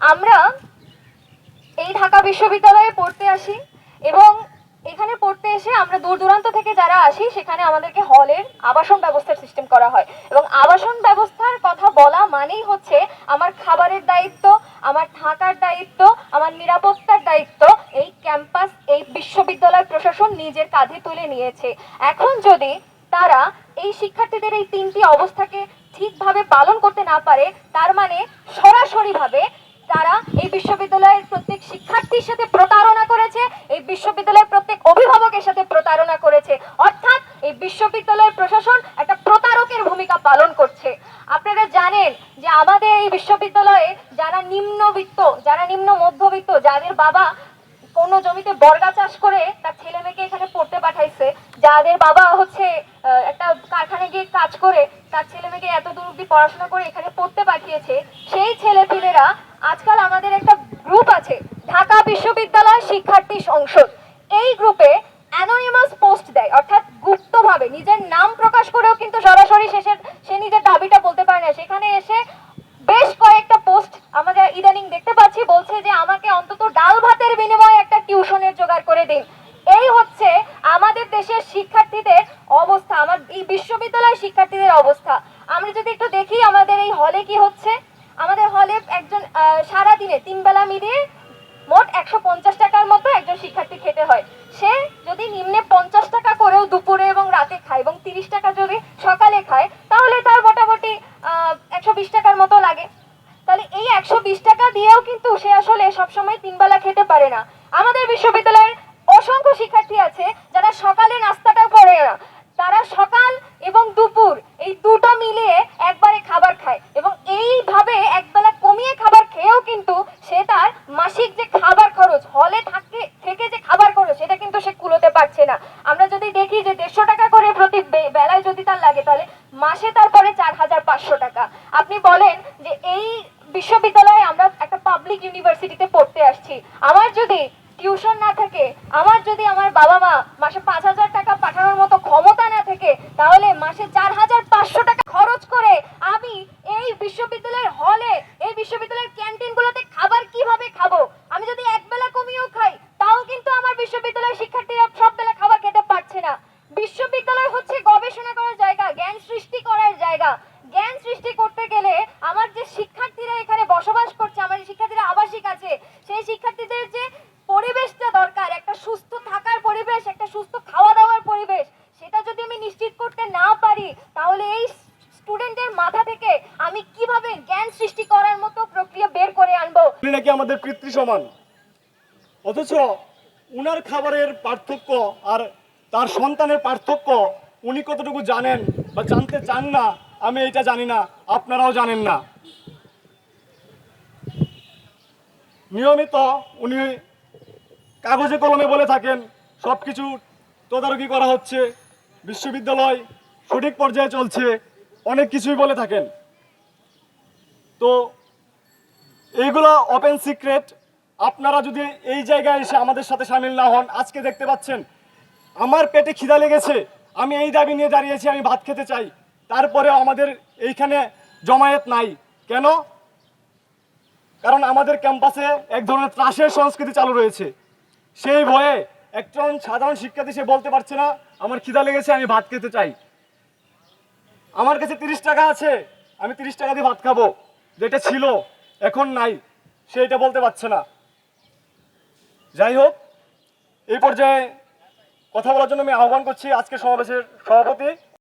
আমরা এই ঢাকা বিশ্ববিদ্যালয়ে পড়তে আসি এবং এখানে পড়তে এসে আমরা দূর দূরান্ত থেকে যারা আসি, সেখানে আমাদেরকে হলের আবাসন ব্যবস্থার সিস্টেম করা হয়। এবং আবাসন ব্যবস্থার কথা বলা মানেই হচ্ছে আমার খাবারের দায়িত্ব, আমার থাকার দায়িত্ব, আমার নিরাপত্তার দায়িত্ব। এই ক্যাম্পাস, এই বিশ্ববিদ্যালয় প্রশাসন নিজের কাঁধে তুলে নিয়েছে। এখন যদি তারা এই শিক্ষার্থীদের এই তিনটি অবস্থাকে ঠিকভাবে পালন করতে না পারে, তার মানে সরাসরিভাবে তারা এই বিশ্ববিদ্যালয়ের প্রত্যেক শিক্ষার্থীর সাথে প্রতারণা করেছে, এই বিশ্ববিদ্যালয়ের প্রত্যেক অভিভাবকের সাথে প্রতারণা করেছে। অর্থাৎ এই বিশ্ববিদ্যালয়ের প্রশাসন একটা প্রতারকের ভূমিকা পালন করছে। আপনারা জানেন যে আমাদের এই বিশ্ববিদ্যালয়ে যারা নিম্নবিত্ত, যারা নিম্ন মধ্যবিত্ত, যাদের বাবা কোনো জমিতে বর্গা চাষ করে, তার ছেলে মেয়েকে এখানে পড়তে পাঠাইছে, যাদের বাবা হচ্ছে একটা কারখানায় গিয়ে কাজ করে তার ছেলে মেয়েকে এত দূর অব্দি পড়াশোনা করে এখানে পড়তে পাঠিয়েছে, সেই ছেলে ছেলেপিলেরা আজকাল আমাদের একটা গ্রুপ আছে, ঢাকা বিশ্ববিদ্যালয় শিক্ষার্থী সংসদ। এই গ্রুপে অ্যানোনিমাস পোস্ট দেয়, অর্থাৎ গুপ্তভাবে, নিজের নাম প্রকাশ করেও কিন্তু সরাসরি শেষের, সে নিজের দাবিটা বলতে পারে না। সেখানে এসে বেশ কয়েকটা পোস্ট আমাদের ইদানিং দেখতে পাচ্ছি, বলছে যে আমাকে অন্তত ডাল ভাতের বিনিময়ে একটা টিউশনের জোগাড় করে দিন। এই হচ্ছে আমাদের দেশের শিক্ষার্থীদের অবস্থা আমার এই বিশ্ববিদ্যালয়ের শিক্ষার্থীদের অবস্থা। আমরা যদি একটু দেখি আমাদের এই হলে কি হচ্ছে। আমাদের হলে একজন আহ, সারাদিনে তিন বেলা মিলিয়ে মোট একশো পঞ্চাশ টাকার মতো একজন শিক্ষার্থী খেতে হয়। সে যদি নিম্নে পঞ্চাশ টাকা করেও দুপুরে এবং রাতে খায় এবং তিরিশ টাকা যদি সকালে খায় তাহলে তার মোটামুটি একশো বিশ টাকার মতো লাগে। তাহলে এই একশো বিশ টাকা দিয়েও কিন্তু সে আসলে সবসময় তিন বেলা খেতে পারে না। আমাদের বিশ্ববিদ্যালয়ের অসংখ্য শিক্ষার্থী আছে যারা সকালে নাস্তাটাও করে না। তারা সকাল এবং দুপুর এই দুটো মিলিয়ে একবারে খাবার খায় এবং এইভাবে একবেলা কমিয়ে খাবার খেয়েও কিন্তু সে তার মাসিক যে খাবার খরচ, হলে থাকে, থেকে যে খাবার খরচ, সেটা কিন্তু সে কুলোতে পারছে না। আমরা যদি দেখি যে দেড়শো টাকা করে প্রতি বেলায় যদি তার লাগে, তাহলে মাসে তারপরে চার হাজার পাঁচশো টাকা। আপনি বলেন যে এই বিশ্ববিদ্যালয়ে আমরা একটা পাবলিক ইউনিভার্সিটিতে পড়তে আসছি। আমার যদি টিউশন না থাকে, আমার যদি আমার বাবা মা মাসে পাঁচ হাজার টাকা পাঠানোর মতো ক্ষমতা না থাকে, তাহলে মাসে চার হাজার পাঁচশো টাকা খরচ করে আমি এই বিশ্ববিদ্যালয়ের হলে এই বিশ্ববিদ্যালয়ের ক্যান্টিন গুলোতে খাবার কীভাবে খাব? আমি যদি এক বেলা কমিয়েও খাই, তাও কিন্তু আমার বিশ্ববিদ্যালয়ের শিক্ষার্থীরা সব বেলা খাবার খেতে পারছে না বিশ্ববিদ্যালয় হচ্ছে গবেষণা করার জায়গা জ্ঞান সৃষ্টি করার জায়গা জ্ঞান সৃষ্টি করতে গেলে আমার যে শিক্ষার্থীরা এখানে বসবাস করছে আমার যে শিক্ষার্থীরা আবাসিক আছে সেই শিক্ষার্থীদের যে পরিবেশটা দরকার একটা সুস্থ থাকার পরিবেশ একটা সুস্থ খাওয়া দাওয়ার পরিবেশ সেটা যদি আমি নিশ্চিত করতে না পারি তাহলে এই স্টুডেন্টের মাথা থেকে আমি কীভাবে জ্ঞান সৃষ্টি করার মতো প্রক্রিয়া বের করে আনব উনি নাকি আমাদের পিতৃ সমান? অথচ উনার খাবারের পার্থক্য আর তার সন্তানের পার্থক্য উনি কতটুকু জানেন বা জানতে চান না, আমি এটা জানি না, আপনারাও জানেন না। নিয়মিত উনি কাগজে কলমে বলে থাকেন সব কিছু তদারকি করা হচ্ছে, বিশ্ববিদ্যালয় সঠিক পর্যায়ে চলছে, অনেক কিছুই বলে থাকেন। তো এইগুলো ওপেন সিক্রেট আপনারা যদি এই জায়গায় এসে আমাদের সাথে সামিল না হন, আজকে দেখতে পাচ্ছেন, আমার পেটে খিদা লেগেছে। আমি এই দাবি নিয়ে দাঁড়িয়েছি, আমি ভাত খেতে চাই। তারপরে আমাদের এইখানে জমায়েত নাই। কেন? কারণ আমাদের ক্যাম্পাসে এক ধরনের ত্রাসের সংস্কৃতি চালু রয়েছে। সেই ভয়ে একজন সাধারণ শিক্ষার্থী সে বলতে পারছে না, আমার খিদা লেগেছে, আমি ভাত খেতে চাই। আমার কাছে তিরিশ টাকা আছে, আমি তিরিশ টাকা দিয়ে ভাত খাব, যেটা ছিল। এখন নাই, সে এটা বলতে পারছে না। যাই হোক, এই পর্যায়ে কথা বলার জন্য আমি আহ্বান করছি আজকে সমাবেশের সভাপতি।